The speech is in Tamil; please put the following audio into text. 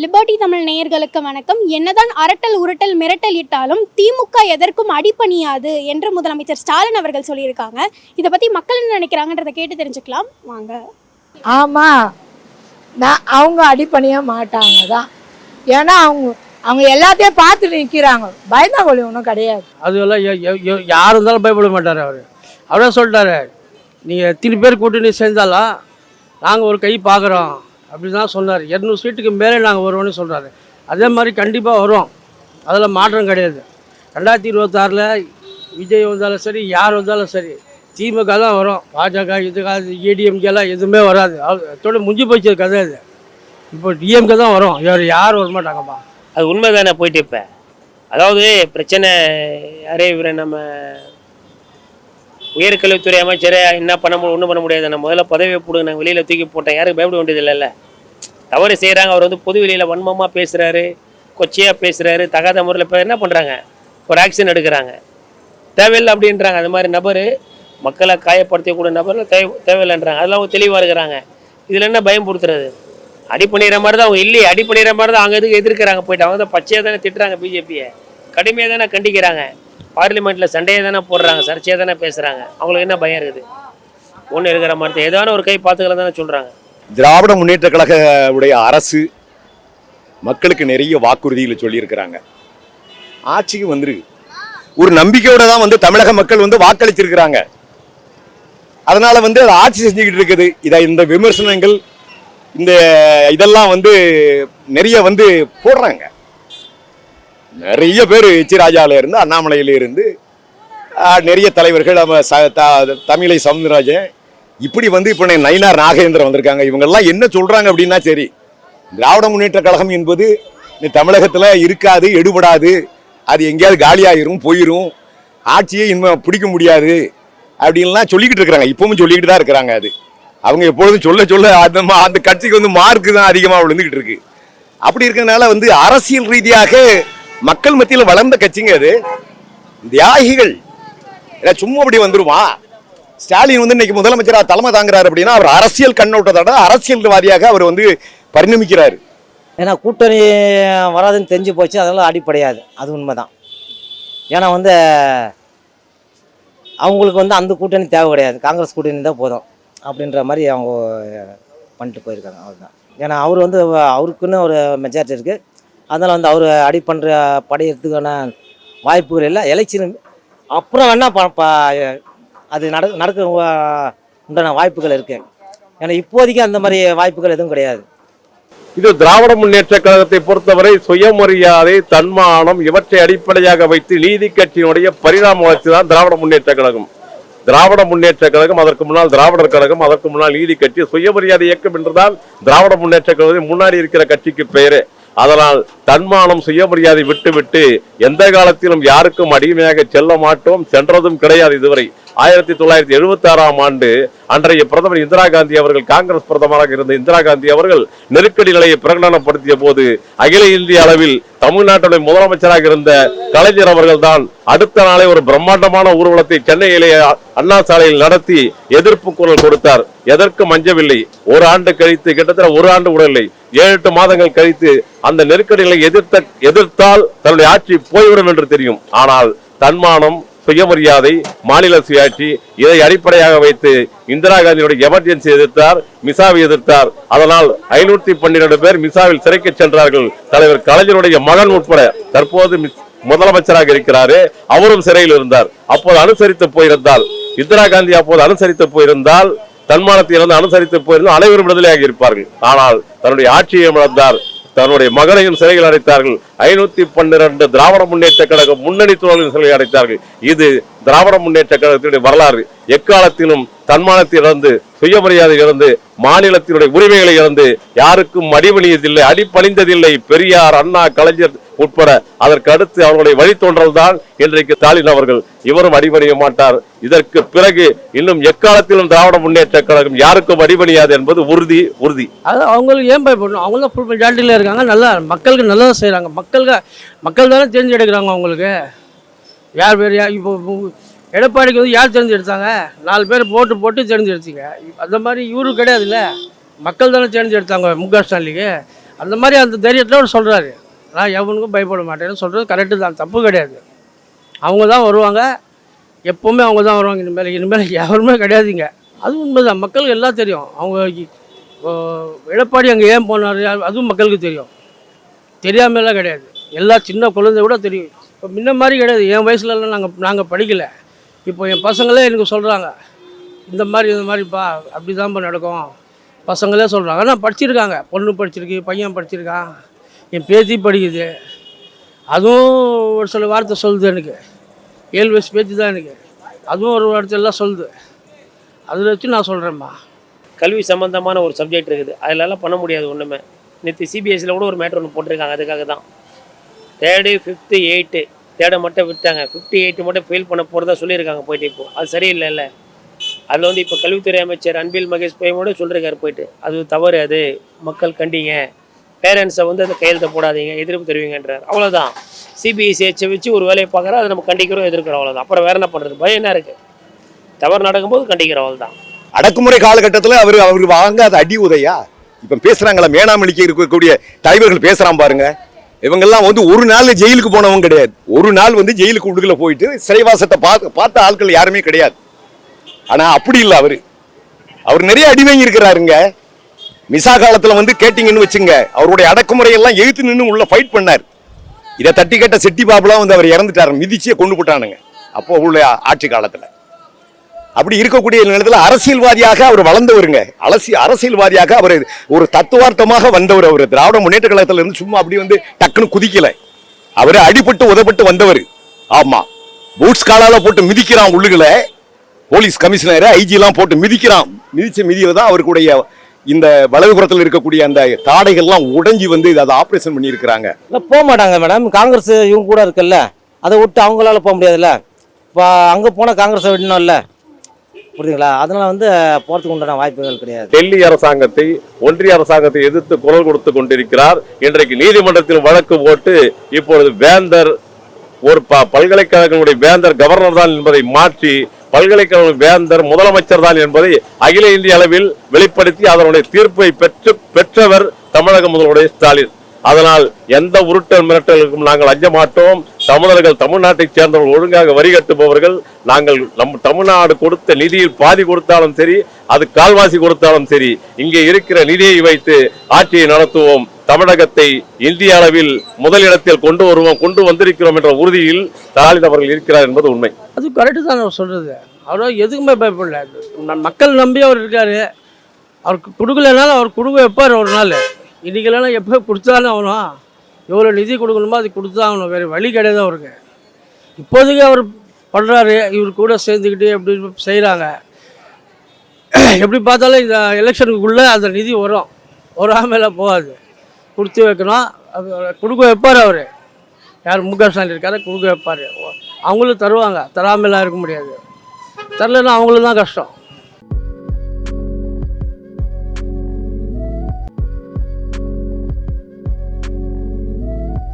லிபர்டி தமிழ் நேயர்களுக்கு வணக்கம். என்னதான் அரட்டல் உருட்டல் மிரட்டல் இட்டாலும் திமுக எதற்கும் அடிபணியாது என்று முதலமைச்சர் ஸ்டாலின் அவர்கள் சொல்லியிருக்காங்க. இதை பத்தி மக்கள் என்ன நினைக்கிறாங்கன்றதை கேட்டு தெரிஞ்சுக்கலாம். வாங்க. ஆமாம் நான் அவங்க அடிப்பணிய மாட்டாங்க தான் ஏன்னா அவங்க அவங்க எல்லாத்தையும் பார்த்து நிற்கிறாங்க பயந்தாங்கொழி ஒன்றும் கிடையாது. அதுவெல்லாம் யார் இருந்தாலும் பயப்பட மாட்டார் அவர். அவரே சொல்லிட்டாரு நீங்கள் எத்தனை பேர் கூட்டணி சேர்ந்தாலும் நாங்கள் ஒரு கை பார்க்குறோம். அப்படி தான் சொன்னார். இரநூறு சீட்டுக்கு மேலே நாங்கள் வருவோம்னு சொல்கிறாரு அதே மாதிரி கண்டிப்பாக வரும் அதில் மாற்றம் கிடையாது. ரெண்டாயிரத்தி இருபத்தாறில் விஜய் வந்தாலும் சரி யார் வந்தாலும் சரி திமுக தான் வரும். பாஜக இதுக்காக ஏடிஎம்கேலாம் எதுவுமே வராது. அதோட முடிஞ்சு போச்சு கதை அது. இப்போ டிஎம்கே தான் வரும். யார் யாரும் வர மாட்டாங்கப்பா அது உண்மை தானே போயிட்டு இப்போ? அதாவது பிரச்சனை யாரே இவரை நம்ம உயர்கல்வித்துறை அமைச்சரே என்ன பண்ண முடியும் ஒன்றும் பண்ண முடியாது. நான் முதல்ல பதவியை போடுங்க நான் வெளியில் தூக்கி போட்டேன். யாரும் பயப்பட வேண்டியது இல்லைல்ல தவறு செய்கிறாங்க அவர் வந்து பொது வெளியில் வன்மமாக பேசுகிறாரு கொச்சையாக பேசுகிறாரு தகாத முறையில் இப்போ என்ன பண்ணுறாங்க ஒரு ஆக்ஷன் எடுக்கிறாங்க. தேவையில்லை அப்படின்றாங்க. அது மாதிரி நபர் மக்களை காயப்படுத்தக்கூடிய நபர் தேவை தேவையில்லைன்றாங்க. அதெல்லாம் அவங்க தெளிவாக இருக்கிறாங்க. இதில் என்ன பயம் கொடுத்துறது அடி பண்ணிடுற மாதிரி தான் அவங்க இல்லையே. அடி பண்ணிடுற மாதிரி தான் அவங்க எதுக்கு எதிர்க்கிறாங்க? போயிட்டு அவங்க தான் பச்சையாக தானே திட்டுறாங்க பிஜேபியை கடுமையாக தானே கண்டிக்கிறாங்க. பார்லிமெண்ட்டில் சண்டையை தானே போடுறாங்க சர்ச்சையை தானே பேசுகிறாங்க அவங்களுக்கு என்ன பயம் இருக்குது? ஒன்று இருக்கிற மாதிரி ஏதான ஒரு கை பார்த்துக்கலாம் தானே சொல்கிறாங்க திராவிட முன்னேற்ற கழக உடைய அரசு மக்களுக்கு நிறைய வாக்குறுதிகளை சொல்லியிருக்கிறாங்க. ஆட்சிக்கு வந்துருக்கு ஒரு நம்பிக்கையோட தான் வந்து தமிழக மக்கள் வந்து வாக்களிச்சிருக்கிறாங்க. அதனால வந்து அது ஆட்சி செஞ்சுக்கிட்டு இருக்குது. இதை இந்த விமர்சனங்கள் இந்த இதெல்லாம் வந்து நிறைய வந்து போடுறாங்க. நிறைய பேர் எச்சி ராஜால இருந்து அண்ணாமலையில் இருந்து நிறைய தலைவர்கள் நம்ம ச- த- தமிழை சவுந்தரராஜன் இப்படி வந்து இப்போ நயினார் நாகேந்திரன் வந்திருக்காங்க. இவங்கெல்லாம் என்ன சொல்கிறாங்க அப்படின்னா சரி திராவிட முன்னேற்ற கழகம் என்பது இந்த தமிழகத்தில் இருக்காது எடுபடாது அது எங்கேயாவது காலியாகிரும் போயிடும் ஆட்சியை இனிமே பிடிக்க முடியாது அப்படின்லாம் சொல்லிக்கிட்டு இருக்கிறாங்க. இப்பவும் சொல்லிக்கிட்டு தான் இருக்கிறாங்க அது. அவங்க எப்பொழுதும் சொல்ல சொல்ல அந்த மா- அந்த கட்சிக்கு வந்து மார்க்கு தான் அதிகமாக விழுந்துக்கிட்டு இருக்கு. அப்படி இருக்கிறதுனால வந்து அரசியல் ரீதியாக மக்கள் மத்தியில் வளர்ந்த கட்சிங்க அது தியாகிகள் ஏன்னா சும்மா அப்படி வந்துருமா? ஸ்டாலின் வந்து இன்னைக்கு முதலமைச்சராக தலைமை தாங்குறாரு அப்படின்னா அவர் அரசியல் கண்ணோட்டத்தோட அரசியல்வாதியாக அவர் வந்து பரிணமிக்கிறார். ஏன்னா கூட்டணி வராதுன்னு தெரிஞ்சு போச்சு அதெல்லாம் அடிப்படையாது. அது உண்மைதான். ஏன்னா வந்து அவங்களுக்கு வந்து அந்த கூட்டணி தேவை கிடையாது. காங்கிரஸ் கூட்டணி தான் போதும் அப்படின்ற மாதிரி அவங்க பண்ணிட்டு போயிருக்காங்க. அவ்வளோதான் ஏன்னா அவர் வந்து அவருக்குன்னு ஒரு மெஜாரிட்டி இருக்குது அதனால் வந்து அவர் அடி பண்ணுற படையிறதுக்கான வாய்ப்புகள் இல்லை. எலெக்ஷன் அப்புறம் வேணால் ப ப- அது நட நடக்க உண்டான வாய்ப்புகள் இருக்குது ஏன்னா இப்போதைக்கு அந்த மாதிரி வாய்ப்புகள் எதுவும் கிடையாது. இது திராவிட முன்னேற்ற கழகத்தை பொறுத்தவரை சுயமரியாதை தன்மானம் இவற்றை அடிப்படையாக வைத்து நீதி கட்சியினுடைய பரிணாம வளர்ச்சி தான் திராவிட முன்னேற்ற கழகம். திராவிட முன்னேற்ற கழகம் அதற்கு முன்னால் திராவிடர் கழகம் அதற்கு முன்னால் நீதி கட்சி சுயமரியாதை இயக்கம் என்றுதான் திராவிட முன்னேற்ற கழகத்தின் முன்னாடி இருக்கிற கட்சிக்கு பெயரே. அதனால் தன்மானம் சுயமரியாதை விட்டுவிட்டு எந்த காலத்திலும் யாருக்கும் அடிமையாக செல்ல மாட்டோம் சென்றதும் கிடையாது இதுவரை. ஆயிரத்தி தொள்ளாயிரத்தி எழுபத்தி ஆறாம் ஆண்டு அன்றைய பிரதமர் இந்திரா காந்தி அவர்கள் காங்கிரஸ் பிரதமராக இருந்த இந்திரா காந்தி அவர்கள் நெருக்கடி நிலையை பிரகடனப்படுத்திய போது அகில இந்திய அளவில் தமிழ்நாட்டுடைய முதலமைச்சராக இருந்த கலைஞர் அவர்கள் தான் அடுத்த நாளே ஒரு பிரம்மாண்டமான ஊர்வலத்தை சென்னையிலே அண்ணா சாலையில் நடத்தி எதிர்ப்பு குரல் கொடுத்தார். எதற்கும் மஞ்சவில்லை ஒரு ஆண்டு கழித்து கிட்டத்தட்ட ஒரு ஆண்டு கூட இல்லை. ஏழு எட்டு மாதங்கள் கழித்து அந்த நெருக்கடிகளை எதிர்த்த எதிர்த்தால் தன்னுடைய ஆட்சி போய்விடும் என்று தெரியும். ஆனால் தன்மானம் சுயமரியாதை மாநில சுயாட்சி இதை அடிப்படையாக வைத்து இந்திரா காந்தியுடைய எமர்ஜென்சி எதிர்த்தார் மிசாவை எதிர்த்தார். அதனால் ஐநூத்தி பன்னிரண்டு பேர் மிசாவில் சிறைக்கு சென்றார்கள். தலைவர் கலைஞருடைய மகன் உட்பட தற்போது முதலமைச்சராக இருக்கிறாரு. அவரும் சிறையில் இருந்தார். அப்போது அனுசரித்து போயிருந்தால் இந்திரா காந்தி அப்போது அனுசரித்து போயிருந்தால் தன்மானத்தை இழந்து அனுசரித்து போயிருந்தால் அனைவரும் விடுதலையாக இருப்பார்கள். ஆனால் தன்னுடைய ஆட்சியை இழந்தார் தன்னுடைய மகனையும் சிறையில் அடைத்தார்கள். ஐநூத்தி பன்னிரண்டு திராவிட முன்னேற்ற கழக முன்னணி தோழர்கள் அடைத்தார்கள். இது திராவிட முன்னேற்ற கழகத்தினுடைய வரலாறு. எக்காலத்திலும் தன்மானத்தை இழந்து சுயமரியாதை இழந்து மாநிலத்தினுடைய உரிமைகளை இழந்து யாருக்கும் அடிபணியதில்லை அடிபணிந்ததில்லை. பெரியார் அண்ணா கலைஞர் உட்பட அதற்கு அடுத்து அவர்களுடைய வழித்தோன்றல் தான் இன்றைக்கு ஸ்டாலின் அவர்கள். இவரும் அடிபணிய மாட்டார். இதற்கு பிறகு இன்னும் எக்காலத்திலும் திராவிட முன்னேற்ற கழகம் யாருக்கும் அடிபணியாது என்பது உறுதி உறுதி. அது அவங்களுக்கு ஏன் பயப்படணும்? அவங்க ஃபுல் மெஜாரிட்டியில் இருக்காங்க. நல்லா மக்களுக்கு நல்லதாக செய்கிறாங்க மக்களுக்கு மக்கள் தானே தேர்ந்தெடுக்கிறாங்க அவங்களுக்கு யார் பேர் யார் இப்போ எடப்பாடிக்கு வந்து யார் தேர்ந்தெடுத்தாங்க நாலு பேர் போட்டு போட்டு தேர்ந்தெடுத்தீங்க அந்த மாதிரி இவரும் கிடையாதுல்ல. மக்கள் தானே தேர்ந்தெடுத்தாங்க முக க ஸ்டாலினுக்கு. அந்த மாதிரி அந்த தைரியத்தில் அவர் சொல்கிறாரு நான் எவனுக்கும் பயப்பட மாட்டேன்னு சொல்கிறது கரெக்டு தான். தப்பு கிடையாது. அவங்க தான் வருவாங்க. எப்போவுமே அவங்க தான் வருவாங்க. இனிமேல் இனிமேல் யாருமே கிடையாதுங்க. அது உண்மைதான். மக்களுக்கு எல்லாம் தெரியும். அவங்க எடப்பாடி அங்கே ஏன் போனார்? அதுவும் மக்களுக்கு தெரியும். தெரியாமலாம் கிடையாது. எல்லா சின்ன குழந்தை கூட தெரியும். இப்போ முன்ன மாதிரி கிடையாது. என் வயசுலலாம் நாங்கள் நாங்கள் படிக்கலை. இப்போ என் பசங்களே எனக்கு சொல்கிறாங்க இந்த மாதிரி இந்த மாதிரிப்பா அப்படி தான்ப்பா நடக்கும். பசங்களே சொல்கிறாங்க ஆனால் படிச்சிருக்காங்க. பொண்ணு படிச்சிருக்கு பையன் படிச்சிருக்கான். என் பேத்தி படிக்குது. அதுவும் ஒரு சில வார்த்தை சொல்லுது எனக்கு. ஏழு வயசு பேத்தி தான் எனக்கு. அதுவும் ஒரு வார்த்தை எல்லாம் சொல்லுது. அதில் வச்சு நான் சொல்கிறேம்மா கல்வி சம்பந்தமான ஒரு சப்ஜெக்ட் இருக்குது. அதிலெல்லாம் பண்ண முடியாது ஒன்றுமே நேற்று சிபிஎஸ்சியில் கூட ஒரு மேட்ரு ஒன்று போட்டிருக்காங்க. அதுக்காக தான். தேர்டு ஃபிஃப்த்து எயிட்டு தேர்டை மட்டும் விட்டாங்க. ஃபிஃப்டி எயிட்டு மட்டும் ஃபெயில் பண்ண போகிறதா சொல்லியிருக்காங்க போயிட்டு இப்போ. அது சரியில்லைல்ல. அதில் வந்து இப்போ கல்வித்துறை அமைச்சர் அன்பில் மகேஷ் பையமோட சொல்லியிருக்காரு போயிட்டு. அது தவறு அது. மக்கள் கண்டிங்க. பேரண்ட்ஸை வந்து அந்த கையெழுத்த போடாதீங்க எதிர்ப்பு தெரிவிங்கன்றார். அவ்வளோதான் சிபிஎஸ்சிஹெச்சை வச்சு ஒரு வேலையை பார்க்குறோம் அதை நம்ம கண்டிக்கிறோம் எதிர்க்கிறோம் அவ்வளோதான் அப்புறம் வேறு என்ன பண்ணுறது பயம் என்ன இருக்குது தவறு நடக்கும்போது கண்டிக்கிறோம் அவ்வளோதான் அடக்குமுறை காலகட்டத்தில் அவர் அவர் வாங்காத அடி உதையா? இப்போ பேசுகிறாங்களா மேனாமணிக்கு இருக்கக்கூடிய தலைவர்கள் பேசுகிறான் பாருங்க. இவங்கெல்லாம் வந்து ஒரு நாள் ஜெயிலுக்கு போனவங்க கிடையாது. ஒரு நாள் வந்து ஜெயிலுக்கு உள்ளுக்குள்ள போயிட்டு சிறைவாசத்தை பார்த்து பார்த்த ஆட்கள் யாருமே கிடையாது. ஆனால் அப்படி இல்லை அவர். அவர் நிறைய அடி வாங்கி இருக்கிறாருங்க மிசா காலத்தில் வந்து கேட்டிங்கன்னு வச்சுங்க அவருடைய அடக்குமுறையெல்லாம் எழுத்து நின்று உள்ள ஃபைட் பண்ணார். இதை தட்டி கேட்ட செட்டி பாபுலாம் வந்து அவர் இறந்துட்டாரு. மிதிச்சியை கொண்டு போட்டானுங்க. அப்போ உள்ள ஆட்சி காலத்தில். அப்படி இருக்கக்கூடிய நேரத்தில் அரசியல்வாதியாக அவர் வளர்ந்தவருங்க. அலசி அரசியல்வாதியாக அவர் ஒரு தத்துவார்த்தமாக வந்தவர் அவர். திராவிட முன்னேற்ற கழகத்துல இருந்து சும்மா அப்படி வந்து டக்குன்னு குதிக்கல. அவர் அடிபட்டு உதப்பட்டு வந்தவர். ஆமாம் பூட்ஸ் காலால் போட்டு மிதிக்கிறான் உள்ளுகளை போலீஸ் கமிஷனர் ஐஜிலாம் போட்டு மிதிக்கிறான். மிதிச்ச மிதியில தான் அவருக்குடைய இந்த வலதுபுறத்தில் இருக்கக்கூடிய அந்த தாடைகள்லாம் உடைஞ்சி வந்து அதை ஆப்ரேஷன் பண்ணியிருக்கிறாங்க. இல்லை போக மாட்டாங்க மேடம் காங்கிரஸ் இவங்க கூட இருக்குல்ல. அதை விட்டு அவங்களால போக முடியாதுல்ல. இப்போ அங்கே போனால் காங்கிரஸை விடணும்ல. புரியுதுங்களா? அதனால வந்து போறதுக்கு உண்டான வாய்ப்புகள் கிடையாது. டெல்லி அரசாங்கத்தை ஒன்றிய அரசாங்கத்தை எதிர்த்து குரல் கொடுத்து கொண்டிருக்கிறார். இன்றைக்கு நீதிமன்றத்தில் வழக்கு போட்டு இப்பொழுது வேந்தர் ஒரு ப பல்கலைக்கழகங்களுடைய வேந்தர் கவர்னர் தான் என்பதை மாற்றி பல்கலைக்கழக வேந்தர் முதலமைச்சர் தான் என்பதை அகில இந்திய அளவில் வெளிப்படுத்தி அதனுடைய தீர்ப்பை பெற்று பெற்றவர் தமிழக முதல்வருடைய ஸ்டாலின். அதனால் எந்த உருட்டல் மிரட்டலுக்கும் நாங்கள் அஞ்ச மாட்டோம். தமிழர்கள் தமிழ்நாட்டைச் சேர்ந்தவர்கள் ஒழுங்காக வரி கட்டுபவர்கள். நாங்கள் நம் தமிழ்நாடு கொடுத்த நிதியில் பாதி கொடுத்தாலும் சரி அது கால்வாசி கொடுத்தாலும் சரி இங்கே இருக்கிற நிதியை வைத்து ஆட்சியை நடத்துவோம். தமிழகத்தை இந்திய அளவில் முதலிடத்தில் கொண்டு வருவோம் கொண்டு வந்திருக்கிறோம் என்ற உறுதியில் ஸ்டாலின் அவர்கள் இருக்கிறார் என்பது உண்மை. அது கரெக்டு தான் அவர் சொல்கிறது அவர் எதுக்குமே பயப்படல. மக்கள் நம்பி அவர் இருக்கார். அவருக்கு கொடுக்கலனாலும் அவர் கொடுக்க வைப்பார் ஒரு நாள். இன்றைக்கி எப்போ கொடுத்தாலும் ஆகணும் எவ்வளோ நிதி கொடுக்கணுமோ அது கொடுத்தா ஆகணும். வேறு வழி கிடையாது அவருக்கு. இப்போதைக்கு அவர் பண்ணுறாரு இவர் கூட சேர்ந்துக்கிட்டு எப்படி செய்கிறாங்க எப்படி பார்த்தாலும் இந்த எலெக்ஷனுக்குள்ளே அந்த நிதி வரும். வராமல் போகாது. கொடுத்து வைக்கணும். அது கொடுக்க வைப்பார் அவர். யார் முக ஸ்டாலின் இருக்காரு கொடுக்க வைப்பார். அவங்களும் தருவாங்க. தராமலாம் இருக்க முடியாது. தரலைன்னா அவங்களும் தான் கஷ்டம்.